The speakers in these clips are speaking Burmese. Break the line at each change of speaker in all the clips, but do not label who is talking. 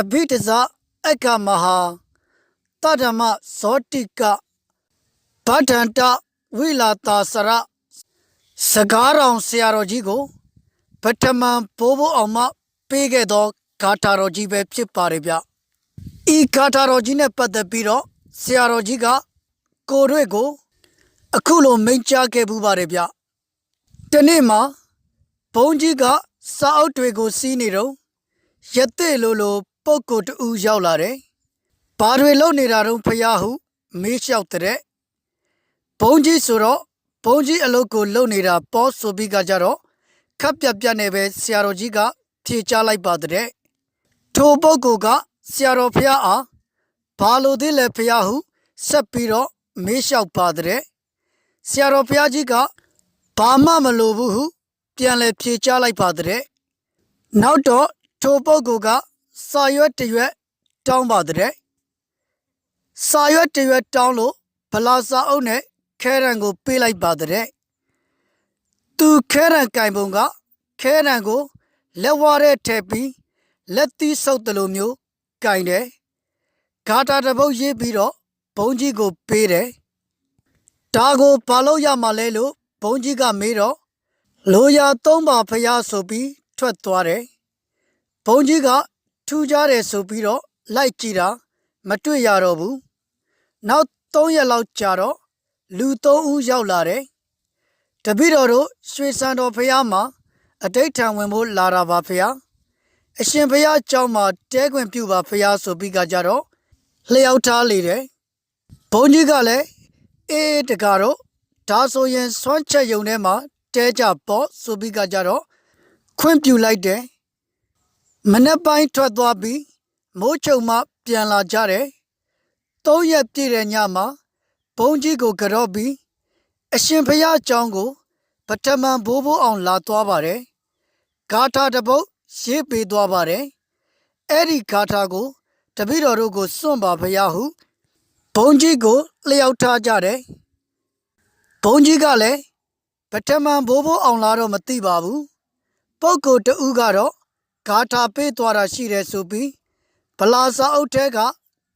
အဘိဓဇအက္ခမဟာတဓမ္မဇောတိကဗဒ္ဒန္တဝိလာတာစရစကားတော်ဆရာတော်ကြီးကိုပထမန်ဘိုးဘိုးအောင်မှပေးခဲ့သောဂါထာတော်ကြီးပဲဖြစ်ပါတယ်ဗျဤဂါထာတော်ကြီးနဲ့ပတ်သက်ပြီးတော့ဆရာတော်ကြီးကကိုရွေကို အခုလိုမိန့်ကြားခဲ့ပူပါတယ်ဗျတနေ့မှာဘုန်းကြီးကစာအုပ်တွေကိုစီးနေတော့ရတဲ့လိုလို ပုံကိုယ်တူရောက်လာတယ်ဘာတွေလုပ်နေတာတော့ဖယားဟုမေးလျှောက်တဲ့ဘုန်းကြီးဆိုတော့ဘုန်းကြီးအလုပ်ကိုလုပ်နေတာပေါ်ဆိုပြီးကကြတော့ခပ်ပြတ်ပြတ်နဲ့ပဲဆရာတော်ကြီးကဖြေချလိုက်ပါတဲ့ထိုပုဂ္ဂိုလ်ကဆရာတော်ဖယားအားဘာလို့သေးလဲဖယားဟုဆက်ပြီးတော့မေးလျှောက်ပါတဲ့ဆရာတော်ဘုရားကြီးကဘာမှမလိုဘူးဟုပြန်လဲဖြေချလိုက်ပါတဲ့နောက်တော့ထိုပုဂ္ဂိုလ်က စာရွက်တစ်ရွက်တောင်းပါတဲ့စာရွက်တစ်ရွက်တောင်းလို့ဗလာစာအုပ်နဲ့ခဲရန်ကိုပေးလိုက်ပါတဲ့သူခဲရန်ကင်ပုံကခဲရန်ကိုလက်ဝါးထဲထည့်ပြီးလက်သီးဆုပ်တယ်လို့မျိုးကင်တယ်ဂါတာတစ်ပုတ်ရေးပြီးတော့ဘုန်းကြီးကိုပေးတယ်ဒါကိုဘာလို့ရမှာလဲလို့ဘုန်းကြီးကမေးတော့လိုရာသုံးပါဖျားဆိုပြီးထွက်သွားတယ်ဘုန်းကြီးက ထူးကြတယ်ဆိုပြီးတော့လိုက်ကြည့်တာမတွေ့ရတော့ဘူးနောက်3ရက်လောက်ကြာတော့လူ3ဦးရောက်လာတယ်တပည့်တော်တို့ရွှေစံတော်ဖျားမှာအတိတ်ထံဝင်ဖို့လာတာပါဖျားအရှင်ဖျားเจ้าမှာတဲခွင်ပြုပါဖျားဆိုပြီးကကြတော့လျှောက်ထားလေတယ်ဘုန်းကြီးကလည်း အေးတကားတော့ဒါဆိုရင်စွမ်းချက်ယုံထဲမှာတဲကြပေါ့ဆိုပြီးကကြတော့ခွင့်ပြုလိုက်တယ် မနက်ပိုင်းထွက်သွားပြီးမိုးချုံမှပြန်လာကြတယ်။သုံးရက်ပြည့်တဲ့ညမှာဘုန်းကြီးကိုကြော့ပြီးအရှင်ဖရာကျောင်းကိုပထမဘိုးဘိုးအောင်လာသွားပါတယ်။ဂါထာတစ်ပုဒ်ရေးပေးသွားပါတယ်။အဲ့ဒီဂါထာကိုတပည့်တော်တို့ကိုစွန့်ပါဖရာဟုဘုန်းကြီးကိုလျှောက်ထားကြတယ်။ဘုန်းကြီးကလည်းပထမဘိုးဘိုးအောင်လာတော့မသိပါဘူး။ပုဂ္ဂိုလ်တူကတော့ ဂါထာပေးသွားတာရှိတယ်ဆိုပြီးဗလာစာအုပ်ထဲက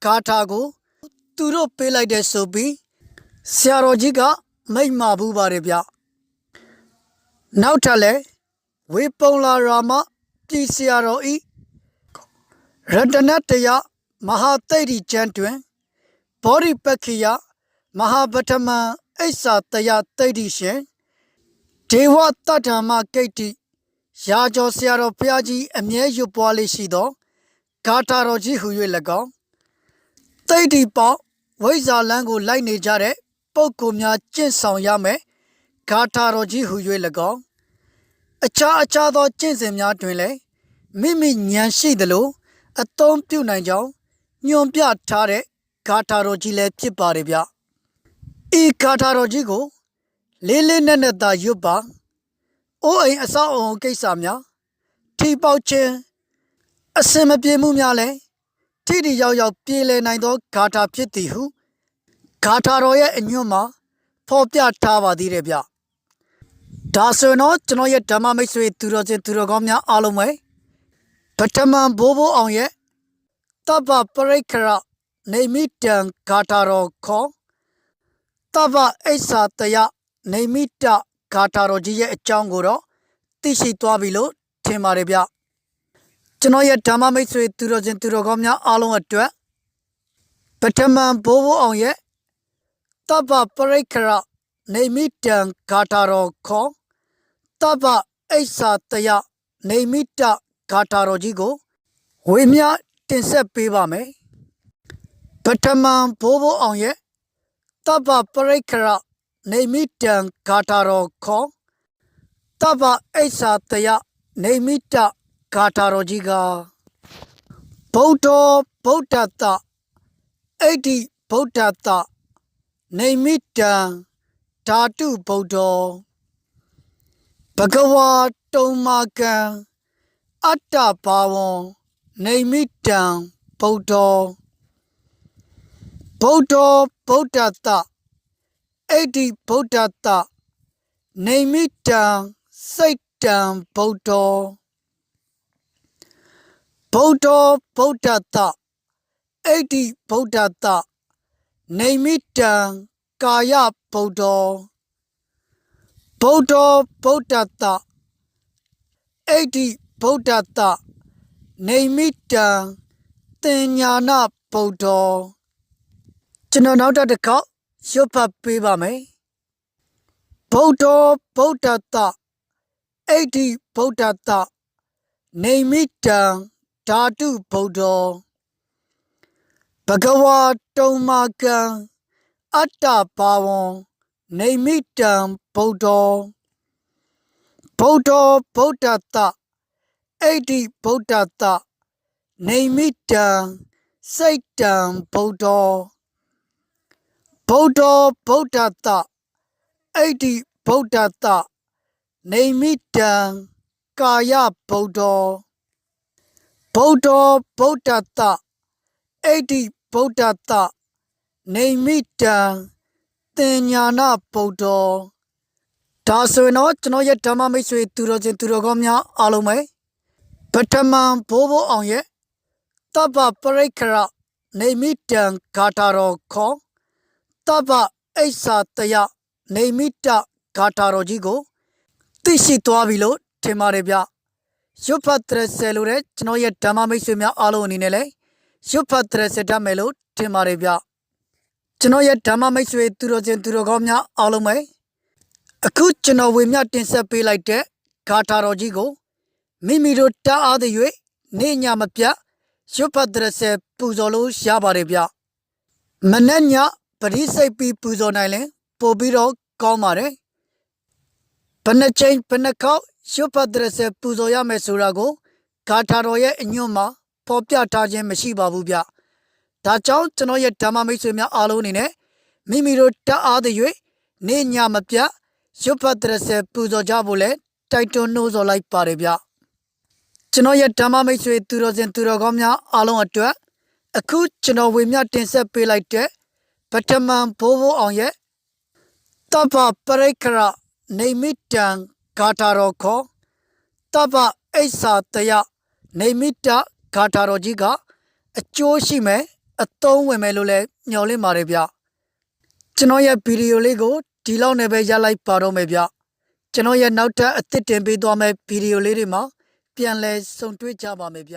ဂါထာကို သူတို့ပေးလိုက်တဲ့ဆိုပြီးဆရာတော်ကြီးကမိတ်မာဘူးပါတယ်ဗျ။နောက်ထပ်လဲဝေပုံလာရာမပြည်ဆရာတော်ဤရတနတယမဟာသိဋ္ဌိကျမ်းတွင်ဘောဓိပက္ခိယမဟာပထမံအိစ္ဆာတယတိဋ္ဌိရှင်ဒေဝတတ္ထမကိတ္တိ ရာကျော်ဆရာတော်ဘုရားကြီးအမြဲရွတ်ပွားလေးရှိသောဂါထာတော်ကြီးဟူ၍၎င်းတိဋ္ဌိပေါဝိဇ္ဇာလန်းကိုလိုက်နေကြတဲ့ပုဂ္ဂိုလ်များကျင့်ဆောင်ရမယ်ဂါထာတော်ကြီးဟူ၍၎င်းအခြားအခြားသောကျင့်စဉ်များတွင်လည်းမိမိဉာဏ်ရှိသလိုအသုံးပြုနိုင်ကြောင်းညွန်ပြထားတဲ့ဂါထာတော်ကြီးလည်းဖြစ်ပါတယ်ဗျဤဂါထာတော်ကြီးကိုလေးလေးနက်နက်သာရွတ်ပါ အိုးအိမ်အဆောက်အအုံကိစ္စများထိပေါက်ခြင်းအစင်မပြေမှုများလည်းထိတိရောက်ရောက်ပြေလည်နိုင်သောဂါထာဖြစ်သည်ဟုဂါထာတော်ရဲ့အညွန့်မှာဖော်ပြထားပါသေးတယ်ဗျဒါဆိုရင်တော့ကျွန်တော်ရဲ့ဓမ္မမိတ်ဆွေသူတော်ချင်းသူတော်ကောင်းများအားလုံးပဲပထမဘိုးဘိုးအောင်ရဲ့တပ္ပပရိက္ခရနေမိတံဂါထာတော်ခေါ်တဗ္ဗအိစ္ဆာတယနေမိတ ဂါထာတော်ကြီးရဲ့အကြောင်းကိုတော့သိရှိသွားပြီလို့ထင်ပါတယ်ဗျကျွန်တော်ရဲ့ဓမ္မမိတ်ဆွေသူတော်ချင်းသူတော်ကောင်းများအားလုံးအတွက်ပထမဘိုးဘိုးအောင်ရဲ့တဗ္ဗပရိက္ခရနေမိတံဂါထာတော်ခေါ်တဗ္ဗအိစ္ဆာတယနေမိတဂါထာတော်ကြီးကိုဝေမျှတင်ဆက်ပေးပါမယ်ပထမန်ဘိုးဘိုးအောင်ရဲ့တပ္ပပရိက္ခရ နေမိတံဂါထာတော်ခေါ်တပ္ပအိစ္ဆာတယနေမိတဂါထာတော်ကြီးကဗုဒ္ဓဗုဒ္ဓတအဋ္ဌိဗုဒ္ဓတနေမိတံဓာတုဗုဒ္ဓဘဂဝါတုံမာကံအတ္တဘာဝံနေမိတံဗုဒ္ဓဗုဒ္ဓဗုဒ္ဓတ အဋ္ဌိဗုဒ္ဓတနေမိတံစိတ်တံဗုဒ္ဓဗုဒ္ဓဗုဒ္ဓတအိဋ္ဌိဗုဒ္ဓတနေမိတံကာယဗုဒ္ဓဗုဒ္ဓဗုဒ္ဓတအိဋ္ဌိဗုဒ္ဓတနေမိတံတင်ညာနာဗုဒ္ဓကျွန်တော်နောက်တစ်ခေါက် ရွတ်ဖတ်ပေးပါမယ်ဗုဒ္ဓဗုဒ္ဓတအိဋ္ဌိဗုဒ္ဓတနေမိတံဓာတုဗုဒ္ဓဘဂဝါတုံမာကံအတ္တဘာဝံနေမိတံဗုဒ္ဓဗုဒ္ဓဗုဒ္ဓတအိဋ္ဌိဗုဒ္ဓတနေမိတံစိတ်တံဗုဒ္ဓ ဗုဒ္ဓဗုဒ္ဓတအိဋ္ဌိဗုဒ္ဓတနေမိတံကာယဗုဒ္ဓဗုဒ္ဓဗုဒ္ဓတအိဋ္ဌိဗုဒ္ဓတနေမိတံတင်ညာနာဗုဒ္ဓဒါဆိုရင်တော့ကျွန်တော်ရဲ့ဓမ္မမိတ်ဆွေသူတော်ချင်းသူတော်ကောင်းများအားလုံးပဲပထမန်ဘိုးဘိုးအောင်ရဲ့တပ္ပပရိက္ခရနေမိတံဂါထာတော်ခေါ် တပ္ပအိဆာတယနေမိတဂါထာတော်ကြီးကိုသိရှိသွားပြီလို့ထင်ပါတယ်ဗျရွတ်ဖတ်တဲ့ဆယ်လို့တဲ့ကျွန်တော်ရဲ့ဓမ္မမိတ်ဆွေများအားလုံးအနေနဲ့လည်းရွတ်ဖတ်တဲ့ဆယ်တတ်မယ်လို့ထင်ပါတယ်ဗျကျွန်တော်ရဲ့ဓမ္မမိတ်ဆွေသူတော်ချင်းသူတော်ကောင်းများအားလုံးပဲအခုကျွန်တော်ဝေမျှတင်ဆက်ပေးလိုက်တဲ့ဂါထာတော်ကြီးကိုမိမိတို့တအားသရွေ့နေညမပြတ်ရွတ်ဖတ်တဲ့ဆယ်ပူဇော်လို့ရပါတယ်ဗျမနဲ့ည ပရိစိတ်ပြီးပူဇော်နိုင်ရင်ပို့ပြီးတော့ကောင်းပါတယ်ဘယ်နှချိန်ဘယ်နှခေါက်ရွတ်ဖတ်တဲ့ဆယ်ပူဇော်ရမယ်ဆိုတာကိုဂါထာတော်ရဲ့အညွန့်မှာဖော်ပြထားခြင်းမရှိပါဘူးဗျဒါကြောင့်ကျွန်တော်ရဲ့ဓမ္မမိတ်ဆွေများအားလုံးအနေနဲ့မိမိတို့တအားသရွေ့နေညမပြတ်ရွတ်ဖတ်တဲ့ဆယ်ပူဇော်ကြဖို့လဲတိုက်တွန်းနှိုးဆော်လိုက်ပါတယ်ဗျကျွန်တော်ရဲ့ဓမ္မမိတ်ဆွေသူတော်စင်သူတော်ကောင်းများအားလုံးအတွက်အခုကျွန်တော်ဝေမျှတင်ဆက်ပေးလိုက်တဲ့ ပထမန်ဘိုးဘိုးအောင်ရဲ့တပ္ပပရိက္ခရနေမိတံဂါထာတော်ခေါ်တပ္ပအိဆာတယနေမိတဂါထာတော်ကြီးကအကျိုးရှိမယ်အသုံးဝင်မယ်လို့လည်းညှော်လင့်ပါတယ်ဗျကျွန်တော်ရဲ့ဗီဒီယိုလေးကိုဒီလောက်နဲ့ပဲရလိုက်ပါတော့မယ်ဗျကျွန်တော်ရဲ့နောက်ထပ်အသစ်တင်ပေးသွားမယ့်ဗီဒီယိုလေးတွေမှာပြန်လည်ဆုံတွေ့ကြပါမယ်ဗျ